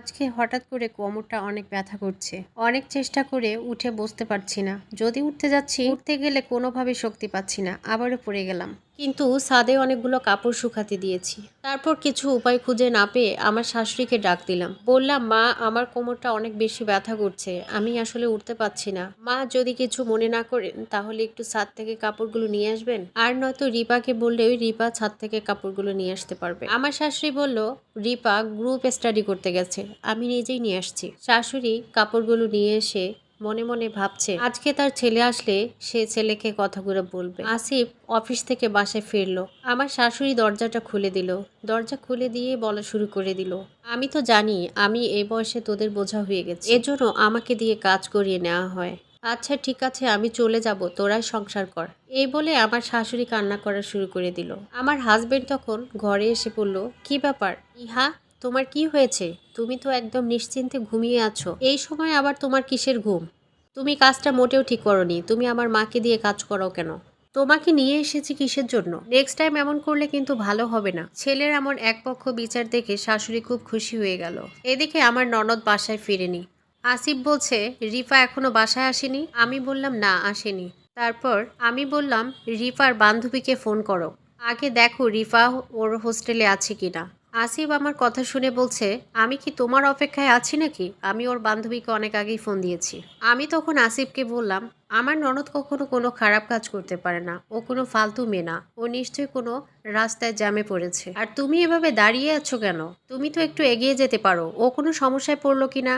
আজকে হঠাৎ করে কোমরটা অনেক ব্যথা করছে। অনেক চেষ্টা করে উঠে বসতে পারছি না। যদি উঠতে যাচ্ছি, উঠতে গেলে কোনোভাবে শক্তি পাচ্ছি না। আবারও পড়ে গেলাম। কিন্তু ছাদে অনেকগুলো কাপড় শুকাতে দিয়েছি। তারপর কিছু উপায় খুঁজে না পেয়ে আমার শাশুড়িকে ডাক দিলাম। বললাম, মা, আমার কোমরটা অনেক বেশি ব্যথা করছে। আমি আসলে উঠতে পারছি না। মা, যদি কিছু মনে না করেন, তাহলে একটু ছাদ থেকে কাপড়গুলো নিয়ে আসবেন? আর নয়তো রিপাকে বললেও রিপা ছাদ থেকে কাপড়গুলো নিয়ে আসতে পারবে। আমার শাশুড়ি বলল, রিপা গ্রুপ স্টাডি করতে গেছে। আমি নিজেই নিয়ে আসছি। শাশুড়ি কাপড়গুলো নিয়ে এসে মনে মনে ভাবছে, আজকে তার ছেলে আসলে সে ছেলেকে কথাগুলো বলবে। আসিফ অফিস থেকে বাসায় ফিরলো। আমার শাশুড়ি দরজাটা খুলে দিল। দরজা খুলে দিয়ে বলা শুরু করে দিল, আমি তো জানি, আমি এই বয়সে তোদের বোঝা হয়ে গেছি। এজন্য আমাকে দিয়ে কাজ করিয়ে নেওয়া হয়। আচ্ছা ঠিক আছে, আমি চলে যাব, তোরাই সংসার কর। এই বলে আমার শাশুড়ি কান্না করা শুরু করে দিল। আমার হাজবেন্ড তখন ঘরে এসে বলল, কি ব্যাপার? ইহা তোমার কি হয়েছে? তুমি তো একদম নিশ্চিন্তে ঘুমিয়ে আছো। এই সময় আবার তোমার কিসের ঘুম? তুমি কাজটা মোটেও ঠিক করনি। তুমি আমার মাকে দিয়ে কাজ করো কেন? তোমাকে নিয়ে এসেছি কিসের জন্য? নেক্সট টাইম এমন করলে কিন্তু ভালো হবে না। ছেলের এমন একপক্ষ বিচার দেখে শাশুড়ি খুব খুশি হয়ে গেল। এদিকে আমার ননদ বাসায় ফিরেনি। আসিফ বলছে, রিফা এখনও বাসায় আসেনি? আমি বললাম, না, আসেনি। তারপর আমি বললাম, রিফার বান্ধবীকে ফোন করো। আগে দেখো রিফা ওর হোস্টেলে আছে কিনা। আসিফ আমার কথা শুনে বলছে, আমি কি তোমার অপেক্ষায় আছি নাকি? আমি ওর বান্ধবীকে অনেক আগেই ফোন দিয়েছি। আমি তখন আসিফকে বললাম, আমার ননদ কখনো কোনো খারাপ কাজ করতে পারে না, ও কোনো ফালতু মেয়ে না, ও নিশ্চয়ই কোনো রাস্তায় জ্যামে পড়েছে। আর তুমি এভাবে দাঁড়িয়ে আছো কেন? তুমি তো একটু এগিয়ে যেতে পারো, ও কোনো সমস্যায় পড়ল কি না?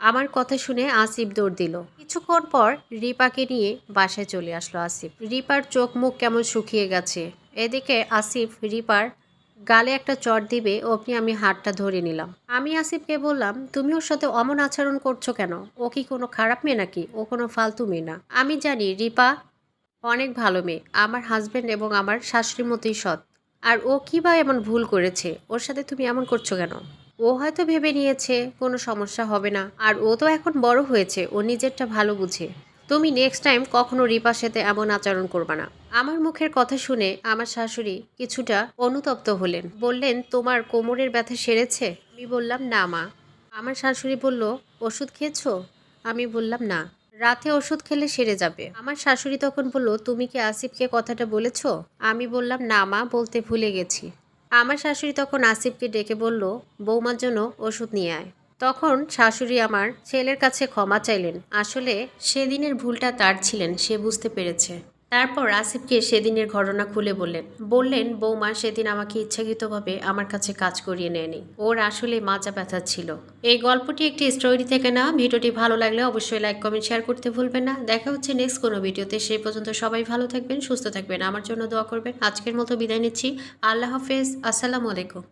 আমার কথা শুনে আসিফ দৌড় দিল। কিছুক্ষণ পর রিপাকে নিয়ে বাসায় চলে আসলো আসিফ। রিপার চোখ মুখ কেমন শুকিয়ে গেছে। এদিকে আসিফ, রিপার গালে একটা চট দিবে অমনি আমি হাতটা ধরে নিলাম। আমি আসিফকে বললাম, তুমি ওর সাথে অমন আচরণ করছ কেন? ও কি কোনো খারাপ মেয়ে নাকি? ও কোনো ফালতু মেয়ে না। আমি জানি রিপা অনেক ভালো মেয়ে, আমার হাজবেন্ড এবং আমার শাশুড়ির মতোই সৎ। আর ও কী বা এমন ভুল করেছে? ওর সাথে তুমি এমন করছ কেন? ও হয়তো ভেবে নিয়েছে, কোনো সমস্যা হবে না। আর ও তো এখন বড় হয়েছে, ও নিজেরটা ভালো বুঝে। তুমি নেক্সট টাইম কখনো রিপার সাথে এমন আচরণ করবা না। আমার মুখের কথা শুনে আমার শাশুড়ি কিছুটা অনুতপ্ত হলেন। বললেন, তোমার কোমরের ব্যথা সেরেছে? আমি বললাম, না, মা। আমার শাশুড়ি বলল, ওষুধ খেয়েছো? আমি বললাম, না। রাতে ওষুধ খেলে সেরে যাবে। আমার শাশুড়ি তখন বলল, তুমি কি আসিফকে কথাটা বলেছ? আমি বললাম, না, মা, বলতে ভুলে গেছি। আমার শাশুড়ি তখন আসিফকে ডেকে বলল, বৌমার জন্য ওষুধ নিয়ে আয়। তখন শাশুড়ি আমার ছেলের কাছে ক্ষমা চাইলেন। আসলে সেদিনের ভুলটা তার ছিলেন, সে বুঝতে পেরেছে। তারপর আসিফকে সেদিনের ঘটনা খুলে বললেন বললেন, বৌমা, সেদিন আমাকে ইচ্ছাকৃতভাবে আমার কাছে কাজ করিয়ে নেয়নি। ওর আসলে মাজা ব্যথা ছিল। এই গল্পটি একটি স্টোরি থেকে না ভিডিওটি ভালো লাগলে অবশ্যই লাইক, কমেন্ট, শেয়ার করতে ভুলবেন না। দেখা হচ্ছে নেক্সট কোনো ভিডিওতে। সেই পর্যন্ত সবাই ভালো থাকবেন, সুস্থ থাকবেন। আমার জন্য দোয়া করবেন। আজকের মতো বিদায় নিচ্ছি। আল্লাহ হাফেজ। আসসালামু আলাইকুম।